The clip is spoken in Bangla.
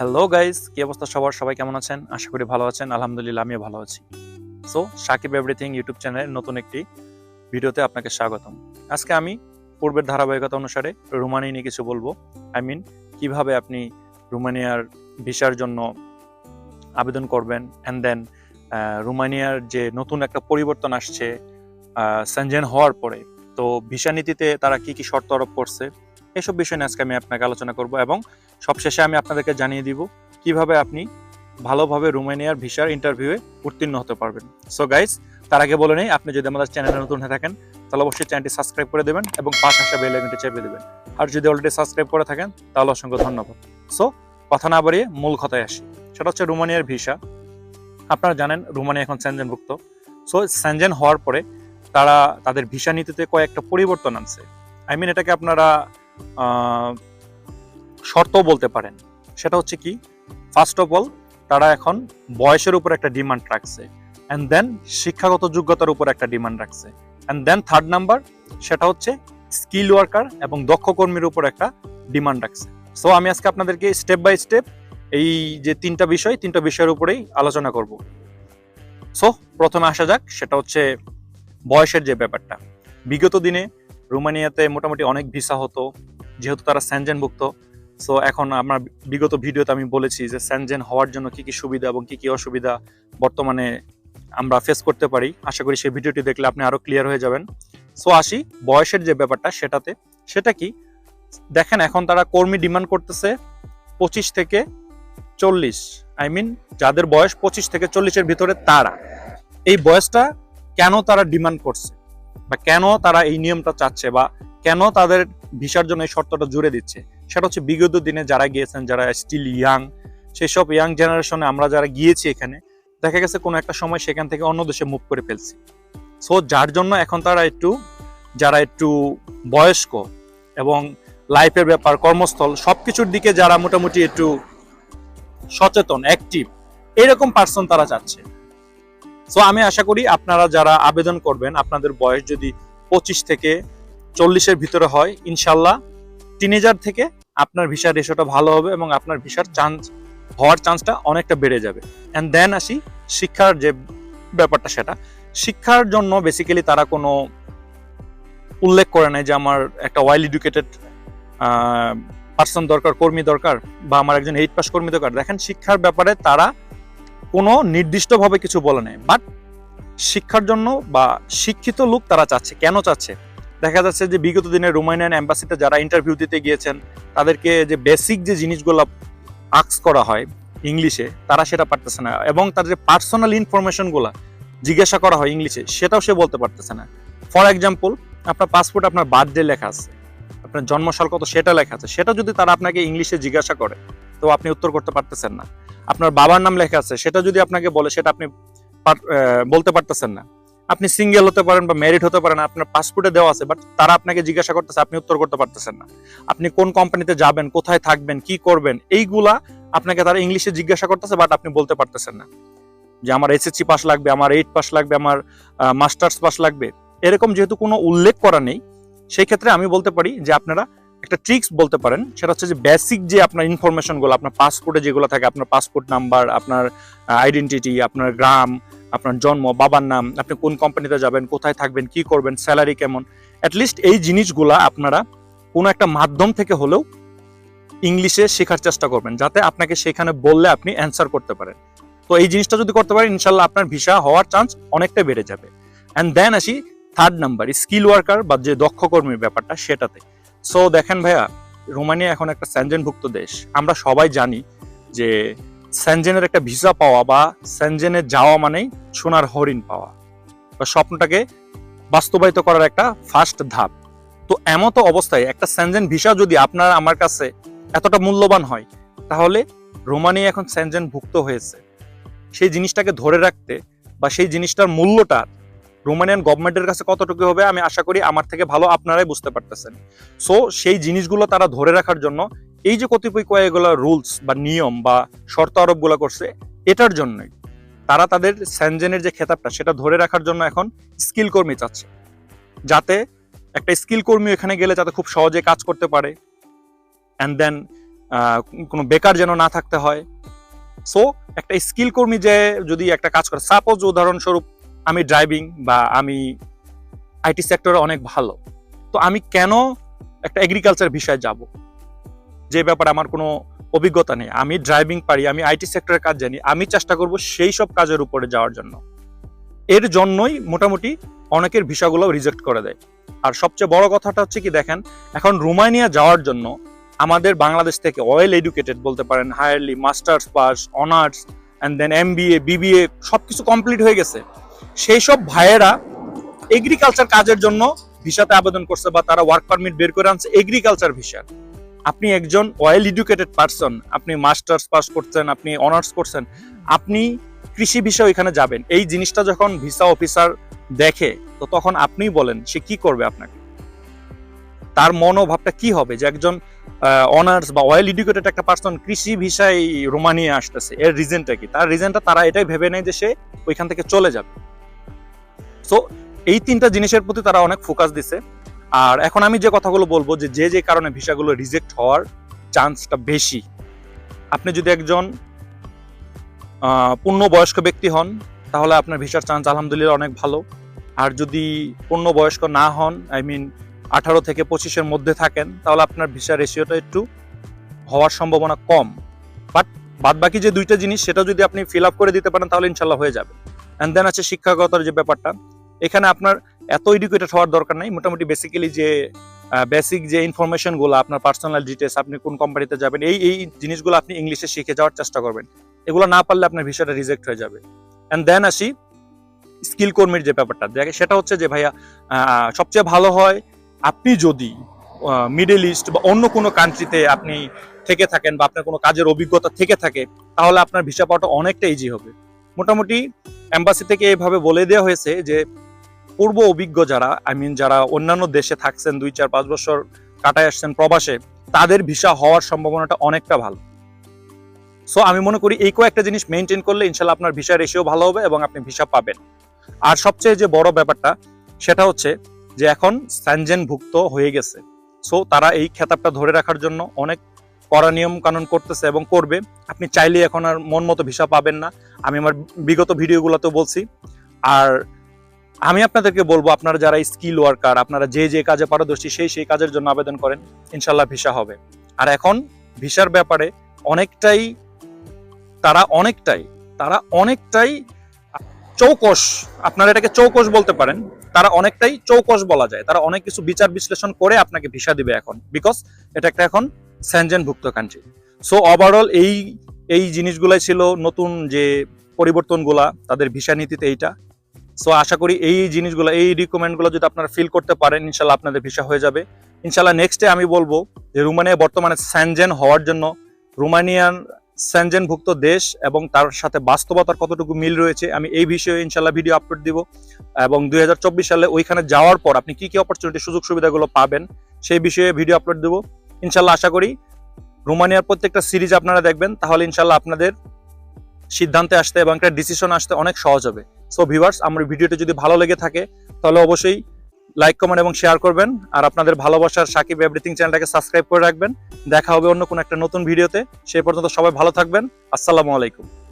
হ্যালো গাইস কি অবস্থা সবার? সবাই কেমন আছেন? আশা করি ভালো আছেন। আলহামদুলিল্লাহ, আমিও ভালো আছি। সো সাকিব এভরিথিং ইউটিউব চ্যানেলের নতুন একটি ভিডিওতে আপনাকে স্বাগতম। আজকে আমি পূর্বের ধারাবাহিকতা অনুসারে রোমানিয়া নিয়ে কিছু বলব। আই মিন কীভাবে আপনি রোমানিয়ার ভিসার জন্য আবেদন করবেন? অ্যান্ড দেন রোমানিয়ার যে নতুন একটা পরিবর্তন আসছে সেনজেন হওয়ার পরে, তো ভিসা নীতিতে তারা কি কি শর্ত আরোপ করছে? এসব বিষয় নিয়ে আজকে আমি আপনাকে আলোচনা করব এবং সবশেষে আমি আপনাদেরকে জানিয়ে দিব কীভাবে আপনি ভালোভাবে রোমানিয়ার ভিসার ইন্টারভিউয়ে উত্তীর্ণ হতে পারবেন। সো গাইস তার আগে বলে নেই, আপনি যদি আমাদের চ্যানেলে নতুন হয়ে থাকেন, তাহলে অবশ্যই চ্যানেলটি সাবস্ক্রাইব করে দেবেন এবং পাঁচ আসা বেল আইকনটি চেপে দেবেন। আর যদি অলরেডি সাবস্ক্রাইব করে থাকেন, তাহলে অসংখ্য ধন্যবাদ। সো কথা না বাড়িয়ে মূল কথায় আসি। সেটা হচ্ছে রোমানিয়ার ভিসা। আপনারা জানেন, রোমানিয়া এখন স্যানজেনভুক্ত সো স্যানজেন হওয়ার পরে তারা তাদের ভিসা নীতিতে কয়েকটা পরিবর্তন আনছে। আই মিন এটাকে আপনারা শর্ত বলতে পারেন। সেটা হচ্ছে কি ফার্স্ট অফ অল তারা এখন বয়সের উপর একটা ডিমান্ড রাখছে অ্যান্ড দেন শিক্ষাগত যোগ্যতার উপর একটা ডিমান্ড রাখছে অ্যান্ড দেন থার্ড নাম্বার সেটা হচ্ছে স্কিল ওয়ার্কার এবং দক্ষ কর্মীর উপর একটা ডিমান্ড রাখছে। সো আমি আজকে আপনাদেরকে স্টেপ বাই স্টেপ এই যে তিনটা বিষয়, তিনটা বিষয়ের উপরেই আলোচনা করব। সো প্রথমে আসা যাক, সেটা হচ্ছে বয়সের যে ব্যাপারটা। বিগত দিনে রোমানিয়াতে মোটামুটি অনেক ভিসা হতো, যেহেতু তারা স্যানজেনভুক্ত সো এখন আমার বিগত ভিডিওতে আমি বলেছি যে স্যানজেন হওয়ার জন্য কি কি সুবিধা এবং কি কি অসুবিধা বর্তমানে আমরা ফেস করতে পারি। আশা করি সেই ভিডিওটি দেখলে আপনি আরও ক্লিয়ার হয়ে যাবেন। সো আসি বয়সের যে ব্যাপারটা সেটাতে। সেটা কি? দেখেন, এখন তারা কর্মী ডিমান্ড করতেছে পঁচিশ থেকে চল্লিশ। আই মিন যাদের বয়স পঁচিশ থেকে চল্লিশের ভিতরে তারা। এই বয়সটা কেন তারা ডিমান্ড করছে? বা কেন তারা এই নিয়মটা চাচ্ছে বা কেন তাদের ভিসার জন্য এই শর্তটা জুড়ে দিচ্ছে? সেটা হচ্ছে বিগত দিনে যারা গিয়েছেন, যারা স্টিল ইয়াং সেই সব ইয়াং জেনারেশনে আমরা যারা গিয়েছি এখানে, দেখা গেছে কোনো একটা সময় সেখান থেকে অন্য দেশে মুভ করে ফেলছি। সো যার জন্য এখন তারা একটু, যারা একটু বয়স্ক এবং লাইফের ব্যাপার, কর্মস্থল, সবকিছুর দিকে যারা মোটামুটি একটু সচেতন অ্যাক্টিভ এরকম পার্সন তারা চাচ্ছে। সো আমি আশা করি আপনারা যারা আবেদন করবেন, আপনাদের বয়স যদি পঁচিশ থেকে চল্লিশের ভিতরে হয়, ইনশাল্লাহ টিনেজার থেকে আপনার ভিসার রেশোটা ভালো হবে এবং আপনার ভিসার চান্স হওয়ার চান্সটা অনেকটা বেড়ে যাবে। অ্যান্ড দেন আসি শিক্ষার যে ব্যাপারটা সেটা। শিক্ষার জন্য বেসিক্যালি তারা কোনো উল্লেখ করে নাই যে আমার একটা ওয়েল এডুকেটেড পার্সন দরকার, কর্মী দরকার বা আমার একজন এইট পাস কর্মী দরকার। দেখেন, শিক্ষার ব্যাপারে তারা কোনো নির্দিষ্টভাবে কিছু বলে নেই। বাট শিক্ষার জন্য বা শিক্ষিত লোক তারা চাচ্ছে। কেন চাচ্ছে? দেখা যাচ্ছে যে বিগত দিনে রোমানিয়ান অ্যাম্বাসিতে যারা ইন্টারভিউ দিতে গিয়েছেন, তাদেরকে যে বেসিক যে জিনিসগুলো আক্স করা হয় ইংলিশে, তারা সেটা পারতেছে না। এবং তার যে পার্সোনাল ইনফরমেশনগুলো জিজ্ঞাসা করা হয় ইংলিশে, সেটাও সে বলতে পারতেছে না। ফর এক্সাম্পল আপনার পাসপোর্ট আপনার বার্থডে লেখা আছে। আপনার জন্মসাল কত সেটা লেখা আছে। সেটা যদি তারা আপনাকে ইংলিশে জিজ্ঞাসা করে তো আপনি উত্তর করতে পারতেছেন না। আপনার বাবার নাম লেখা আছে, সেটা যদি আপনাকে বলে, সেটা আপনি বলতে পারতেছেন না। আপনি সিঙ্গেল হতে পারেন বা ম্যারিড হতে পারেন, আপনার পাসপোর্টে দেওয়া আছে বাট তারা আপনাকে জিজ্ঞাসা করতেছে, আপনি উত্তর করতে পারতেছেন না। আপনি কোন কোম্পানিতে যাবেন, কোথায় থাকবেন, কি করবেন, এইগুলা আপনাকে তারা ইংলিশে জিজ্ঞাসা করতেছে বাট আপনি বলতে পারতেছেন না। যে আমার এসএসসি পাস লাগবে, আমার এইট পাস লাগবে, আমার মাস্টার্স পাস লাগবে, এরকম যেহেতু কোনো উল্লেখ করা নেই, সেই ক্ষেত্রে আমি বলতে পারি যে আপনারা একটা ট্রিক্স বলতে পারেন, সেটা হচ্ছে যে বেসিক যে আপনার ইনফরমেশনগুলো আপনার পাসপোর্টে যেগুলো থাকে, আপনার পাসপোর্ট নাম্বার আপনার আইডেন্টিটি আপনার গ্রাম, আপনার জন্ম, বাবার নাম, আপনি কোন কোম্পানিতে যাবেন, কোথায় থাকবেন, কি করবেন স্যালারি কেমন অ্যাটলিস্ট এই জিনিসগুলা আপনারা কোনো একটা মাধ্যম থেকে হলেও ইংলিশে শেখার চেষ্টা করবেন, যাতে আপনাকে সেখানে বললে আপনি অ্যান্সার করতে পারেন। তো এই জিনিসটা যদি করতে পারেন, ইনশাল্লাহ আপনার ভিসা হওয়ার চান্স অনেকটা বেড়ে যাবে। অ্যান্ড দেন আসি থার্ড নাম্বার স্কিল ওয়ার্কার বা যে দক্ষ কর্মীর ব্যাপারটা, সেটাতে। সো দেখেন ভাইয়া, রোমানিয়া এখন একটা স্যানজেনভুক্ত দেশ। আমরা সবাই জানি যে স্যানজেনের একটা ভিসা পাওয়া বা স্যানজেনে যাওয়া মানেই সোনার হরিণ পাওয়া। বা স্বপ্নটাকে বাস্তবায়িত করার একটা ফার্স্ট ধাপ। তো এমত অবস্থায় একটা স্যানজেন ভিসা যদি আপনার, আমার কাছে এতটা মূল্যবান হয়, তাহলে রোমানিয়া এখন স্যানজেন ভুক্ত হয়েছে। সেই জিনিসটাকে ধরে রাখতে বা সেই জিনিসটার মূল্যটা রোমানিয়ান গভর্নমেন্টের কাছে কতটুকু হবে, আমি আশা করি আমার থেকে ভালো আপনারাই বুঝতে পারতেছেন। সো সেই জিনিসগুলো তারা ধরে রাখার জন্য, এই যে কতিপয় কয়েকগুলো রুলস বা নিয়ম বা শর্ত আরোপগুলো করছে, এটার জন্যই। তারা তাদের স্যানজেনের যে খেতাবটা, সেটা ধরে রাখার জন্য এখন স্কিল কর্মী চাচ্ছে। যাতে একটা স্কিল কর্মী এখানে গেলে যাতে খুব সহজে কাজ করতে পারে। অ্যান্ড দেন কোনো বেকার যেন না থাকতে হয়। সো একটা স্কিল কর্মী যে যদি একটা কাজ করে সাপোজ উদাহরণস্বরূপ আমি ড্রাইভিং বা আমি আইটি সেক্টরে অনেক ভালো। তো আমি কেন একটা এগ্রিকালচার বিষয়ে যাব? যে ব্যাপারে আমার কোনো অভিজ্ঞতা নেই। আমি ড্রাইভিং পারি, আমি আইটি সেক্টরের কাজ জানি, আমি চেষ্টা করব সেই সব কাজের উপরে যাওয়ার জন্য। এর জন্যই মোটামুটি অনেকের ভিসাগুলো রিজেক্ট করে দেয়। আর সবচেয়ে বড় কথাটা হচ্ছে কি দেখেন, এখন রোমানিয়া যাওয়ার জন্য আমাদের বাংলাদেশ থেকে ওয়েল এডুকেটেড বলতে পারেন highly masters pass honours and then M BA BBA সব কিছু কমপ্লিট হয়ে গেছে। সেই সব ভাইয়েরা এগ্রিকালচার কাজের জন্য ভিসাতে আবেদন করছে বা তারা ওয়ার্ক পারমিট বের করে আনছে এগ্রিকালচার ভিসা। আপনি একজন ওয়েল এডুকেটেড পারসন আপনি মাস্টার্স পাস করছেন, আপনি অনার্স করছেন, আপনি কৃষি ভিসা এখানে যাবেন। এই জিনিসটা যখন ভিসা অফিসার দেখে, তো তখন আপনিই বলেন সে কি করবে আপনাকে। তার মনোভাবটা কি হবে যে একজন অনার্স বা ওয়েল এডুকেটেড একটা পার্সন কৃষি ভিসায় রোমানিয়া আসতেছে, এর রিজনটা কি? তার রিজনটা তারা এটাই ভেবে নেয় যে সে ওইখান থেকে চলে যাবে। সো এই তিনটা জিনিসের প্রতি তারা অনেক ফোকাস দিছে। আর এখন আমি যে কথাগুলো বলব যে যে যে কারণে ভিসাগুলো রিজেক্ট হওয়ার চান্সটা বেশি। আপনি যদি একজন পূর্ণবয়স্ক ব্যক্তি হন, তাহলে আপনার ভিসার চান্স আলহামদুলিল্লাহ অনেক ভালো। আর যদি পূর্ণবয়স্ক না হন আই মিন আঠারো থেকে পঁচিশের মধ্যে থাকেন, তাহলে আপনার ভিসা রেশিওটা একটু হওয়ার সম্ভাবনা কম। বাট বাদ বাকি যে দুইটা জিনিস, সেটা যদি আপনি ফিল আপ করে দিতে পারেন, তাহলে ইনশাল্লাহ হয়ে যাবে। অ্যান্ড দেন আছে শিক্ষাগতার যে ব্যাপারটা এখানে আপনার এত এডুকেটেড হওয়ার দরকার নাই। মোটামুটি বেসিক্যালি যে বেসিক যে ইনফরমেশনগুলো আপনার পার্সোনাল ডিটেলস আপনি কোন কোম্পানিতে যাবেন, এই এই জিনিসগুলো আপনি ইংলিশে শিখে যাওয়ার চেষ্টা করবেন। এগুলো না পারলে আপনার ভিসাটা রিজেক্ট হয়ে যাবে। অ্যান্ড দেন আসি স্কিল কর্মীর যে ব্যাপারটা। সেটা হচ্ছে যে ভাইয়া সবচেয়ে ভালো হয় আপনি যদি মিডল ইস্ট বা অন্য কোনো কান্ট্রিতে আপনি থেকে থাকেন বা আপনার কোনো কাজের অভিজ্ঞতা থেকে থাকে, তাহলে আপনার ভিসা পাওয়াটা অনেকটা ইজি হবে। মোটামুটি এম্বাসি থেকে এভাবে বলে দেওয়া হয়েছে যে পূর্ব অভিজ্ঞ যারা আই মিন যারা অন্যান্য দেশে থাকছেন, দুই চার পাঁচ বছর কাটায় আসছেন প্রবাসে, তাদের ভিসা হওয়ার সম্ভাবনাটা অনেকটা ভালো। সো আমি মনে করি এই কয়েকটা জিনিস মেনটেন করলে ইনশাল্লাহ আপনার ভিসা রেশিও ভালো হবে এবং আপনি ভিসা পাবেন। আর সবচেয়ে যে বড় ব্যাপারটা, সেটা হচ্ছে যে এখন স্যানজেন ভুক্ত হয়ে গেছে। সো তারা এই খেতাবটা ধরে রাখার জন্য অনেক কড়া নিয়ম কানুন করতেছে এবং করবে। আপনি চাইলে এখন আর মন মতো ভিসা পাবেন না। আমি আমার বিগত ভিডিওগুলোতেও বলছি। আর আমি আপনাদেরকে বলব, আপনারা যারা স্কিল ওয়ার্কার আপনারা যে যে কাজে পারদর্শী, সেই সেই কাজের জন্য আবেদন করেন ইনশাল্লাহ ভিসা হবে। আর এখন ভিসার ব্যাপারে অনেকটাই, তারা অনেকটাই তারা অনেকটাই চৌকস আপনারা এটাকে চৌকস বলতে পারেন, তারা অনেকটাই চৌকস বলা যায়। তারা অনেক কিছু বিচার বিশ্লেষণ করে আপনাকে ভিসা দিবে এখন বিকজ এটা একটা এখন স্যানজেন ভুক্ত কান্ট্রি সো ওভারঅল এই এই জিনিসগুলাই ছিল নতুন যে পরিবর্তনগুলা, তাদের ভিসা নীতিতে এইটা। সো আশা করি এই জিনিসগুলো, এই রিকমেন্ডগুলো যদি আপনারা ফিল করতে পারেন, ইনশাল্লাহ আপনাদের ভিসা হয়ে যাবে। ইনশাল্লাহ নেক্সটে আমি বলব যে রোমানিয়া বর্তমানে স্যানজেন হওয়ার জন্য রোমানিয়ান স্যানজেনভুক্ত দেশ এবং তার সাথে বাস্তবতার কতটুকু মিল রয়েছে, আমি এই বিষয়ে ইনশাল্লাহ ভিডিও আপলোড দিব। এবং দুই হাজার চব্বিশ সালে ওইখানে যাওয়ার পর আপনি কি কি অপরচুনিটি সুযোগ সুবিধাগুলো পাবেন, সেই বিষয়ে ভিডিও আপলোড দেবো। ইনশাল্লাহ আশা করি রোমানিয়ার প্রত্যেকটা সিরিজ আপনারা দেখবেন, তাহলে ইনশাল্লাহ আপনাদের সিদ্ধান্তে আসতে এবং একটা ডিসিশন আসতে অনেক সহজ হবে। সো ভিউয়ার্স আমার ভিডিওটি যদি ভালো লেগে থাকে, তাহলে অবশ্যই লাইক কমেন্ট এবং শেয়ার করবেন। আর আপনাদের ভালোবাসার সাকিব এভরিথিং চ্যানেলটাকে সাবস্ক্রাইব করে রাখবেন। দেখা হবে অন্য কোনো একটা নতুন ভিডিওতে। সেই পর্যন্ত সবাই ভালো থাকবেন। আসসালামু আলাইকুম।